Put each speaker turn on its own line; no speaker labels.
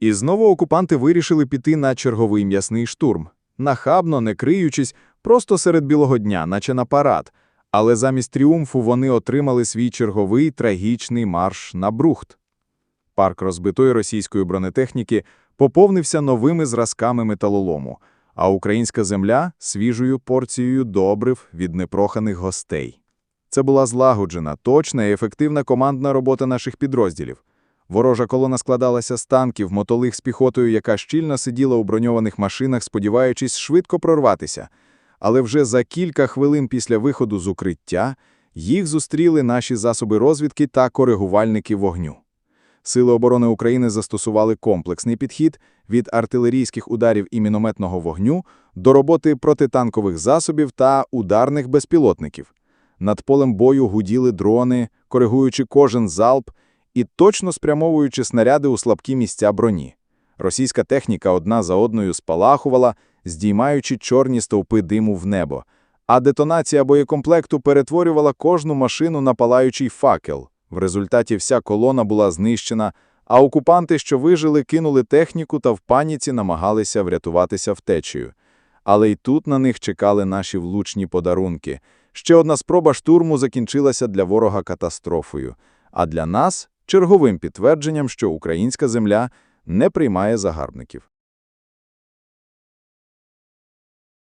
І знову окупанти вирішили піти на черговий м'ясний штурм. Нахабно, не криючись, просто серед білого дня, наче на парад. Але замість тріумфу вони отримали свій черговий трагічний марш на Брухт. Парк розбитої російської бронетехніки поповнився новими зразками металолому, а українська земля – свіжою порцією добрив від непроханих гостей. Це була злагоджена, точна і ефективна командна робота наших підрозділів. Ворожа колона складалася з танків, мотолих з піхотою, яка щільно сиділа у броньованих машинах, сподіваючись швидко прорватися. Але вже за кілька хвилин після виходу з укриття їх зустріли наші засоби розвідки та коригувальники вогню. Сили оборони України застосували комплексний підхід від артилерійських ударів і мінометного вогню до роботи протитанкових засобів та ударних безпілотників. Над полем бою гуділи дрони, коригуючи кожен залп і точно спрямовуючи снаряди у слабкі місця броні. Російська техніка одна за одною спалахувала, здіймаючи чорні стовпи диму в небо, а детонація боєкомплекту перетворювала кожну машину на палаючий факел. В результаті вся колона була знищена, а окупанти, що вижили, кинули техніку та в паніці намагалися врятуватися втечею. Але й тут на них чекали наші влучні подарунки. Ще одна спроба штурму закінчилася для ворога катастрофою, а для нас – черговим підтвердженням, що українська земля не приймає загарбників.